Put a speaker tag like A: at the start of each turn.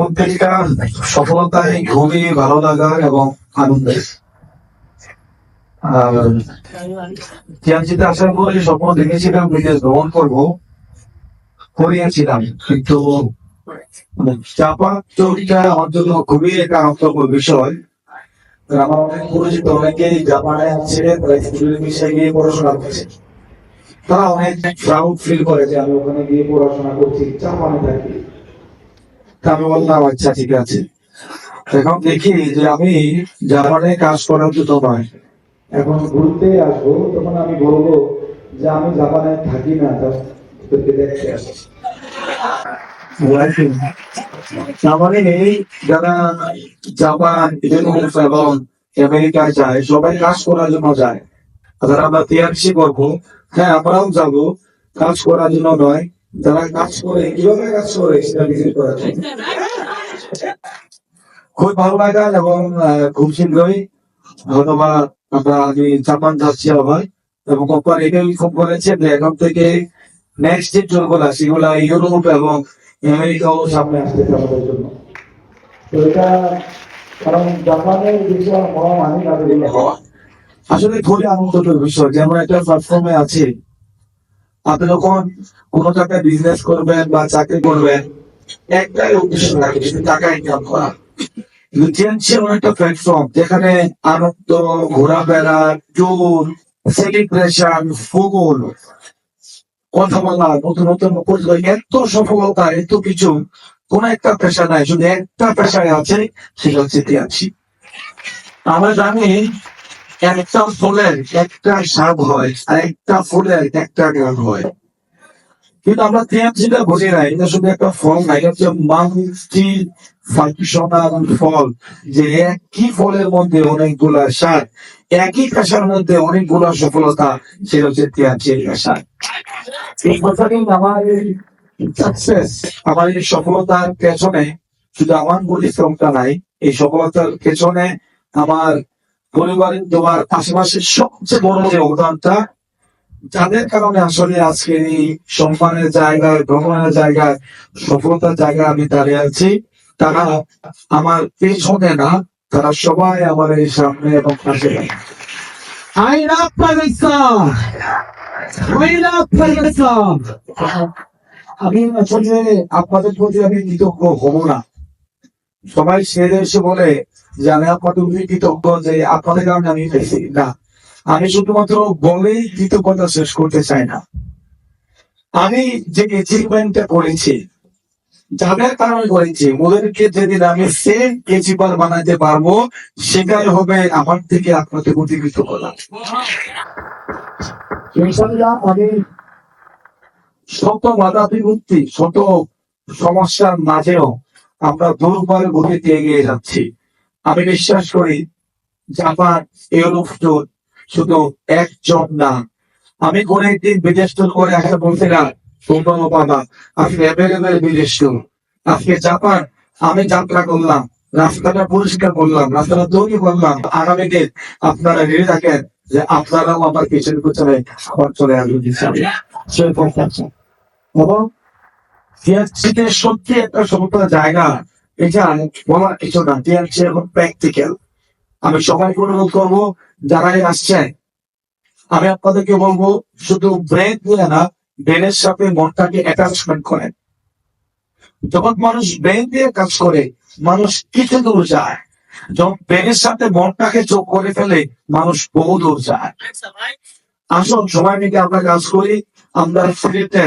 A: মধ্যে একটা সফলতায় খুবই ভালো লাগার এবং আনন্দের আসার পরে স্বপ্ন দেখেছিলাম বিদেশ ভ্রমণ করব। করিয়েছিলাম, কিন্তু মানে চাপা চোরটা আমার জন্য খুবই একটা আনন্দকর বিষয়। আমার অনেক পরিচিত অনেকেই জাপানে আছে হিসেবে গিয়ে পড়াশোনা করছে। তারা অনেক প্রাউড ফিল করে যে আমি ওখানে গিয়ে পড়াশোনা করছি, জাপানে থাকি। আমি বললাম আচ্ছা ঠিক আছে। এখন দেখি যে আমি জাপানে কাজ করার জন্য নয়। এখন ঘুরতে আসব, তখন আমি বলব যে আমি জাপানে থাকি না তোকে দেখতে এবং যায়, সবাই কাজ করার জন্য যায়। করব। হ্যাঁ আমরাও যাব, কাজ করার জন্য নয়। যারা কাজ করে, কীভাবে কাজ করে খুব ভালো লাগা এবং খুব শীঘ্রই আমরা আমি জাপান যাচ্ছি আবার এবং কোম্পানি এটাই খুব বলেছে যে এখন থেকে নেক্সট যে ট্যুরগুলো সেগুলা ইউরোপ এবং আমেরিকাও সামনে আমাদের জন্য। এটা কারণ জাপানের আসলে খুবই আনন্দের বিষয় যেমন একটা প্ল্যাটফর্মে আছে। আপনি যখন কোনো জায়গায় বিজনেস করবেন বা চাকরি করবেন, একটাই উদ্দেশ্য থাকে সেটা টাকা ইনকাম করা। এমন একটা প্ল্যাটফর্ম যেখানে আনন্দ, ঘোরাফেরা ট্যুর সেলিব্রেশন ফুল কথা বলা, নতুন নতুন এত সফলতা, এত কিছু, কোন একটা পেশা নাই, শুধু একটা পেশায় আছে, সেটা হচ্ছে তিয়াছি আমরা জানি একটা ফুলের একটা স্বাদ হয়, আর একটা ফুলের একটা গান হয়। কিন্তু আমরা টিএমসিটা বুঝি না এটা শুধু একটা ফল না এটা হচ্ছে মাল্টি ফাংশনাল ফল। যে একই ফলের মধ্যে অনেকগুলা স্বাদ একই পেশার মধ্যে অনেকগুলা সফলতা, সেটা হচ্ছে টিএমসি পেশা। এই কথা কিন্তু আমার সাকসেস আমার এই সফলতার পেছনে শুধু আমার বলি পরিশ্রমটা নাই, এই সফলতার পেছনে আমার পরিবারের তোমার আশেপাশের সবচেয়ে বড় যে অবদানটা, যাদের কারণে আসলে আজকে এই সম্মানের জায়গায়, ভ্রমণের জায়গায়, সফলতার জায়গায় আমি দাঁড়িয়ে আছি, তারা আমার পেছনে না তারা সবাই আমার এই সামনে এবং পাশে. আমি আসলে আপনাদের প্রতি আমি কৃতজ্ঞ হব না। সবাই সেরে এসে বলে যে আমি আপনাদের কৃতজ্ঞ যে আপনাদের কারণে আমি পেয়েছি। না, আমি শুধুমাত্র বলেই কৃতজ্ঞতা শেষ করতে চাই না। আমি যে অ্যাচিভমেন্টটা করেছি, যাদের কারণে করেছি, ওদেরকে যেদিন আমি সেম অ্যাচিভার বানাতে পারব, সেটাই হবে আমার থেকে আপনাদের প্রতি কৃতজ্ঞতা। আমি শত বাধা বিপত্তি শত সমস্যার মাঝেও আমরা দুর্বল গতিতে এগিয়ে যাচ্ছি। আমি বিশ্বাস করি, জাপান ইউরোপ ট্যুর শুধু একজন না। আমি কোন একদিন বিদেশ ট্যুর করে একটা বলছিলাম সুন্দর বাবা আপনি অ্যাভেলেবেল বিদেশ আজকে জাপান, আমি যাত্রা করলাম, রাস্তাটা পরিষ্কার করলাম, রাস্তাটা তৈরি করলাম। আগামী দিন আপনারা রেডি থাকেন যে আপনারাও আমার পিছনে পিছনে আবার চলে আসবেন সত্যি একটা সমতল জায়গা। কিছু না এখন প্র্যাকটিক্যাল আমি সবাইকে অনুরোধ করব যারাই আসছেন, আমি আপনাদেরকে বলব, শুধু ব্রেন দিয়ে না ব্রেনের সাথে মনটাকে অ্যাটাচমেন্ট করেন। যখন মানুষ ব্রেন দিয়ে কাজ করে, মানুষ কিছু দূর যায়। যখন ব্রেনের সাথে মনটাকে চোখ করে ফেলে, মানুষ বহু দূর যায়। আসুন, সবাই মিলে আমরা কাজ করি, আমরা ফ্রিতে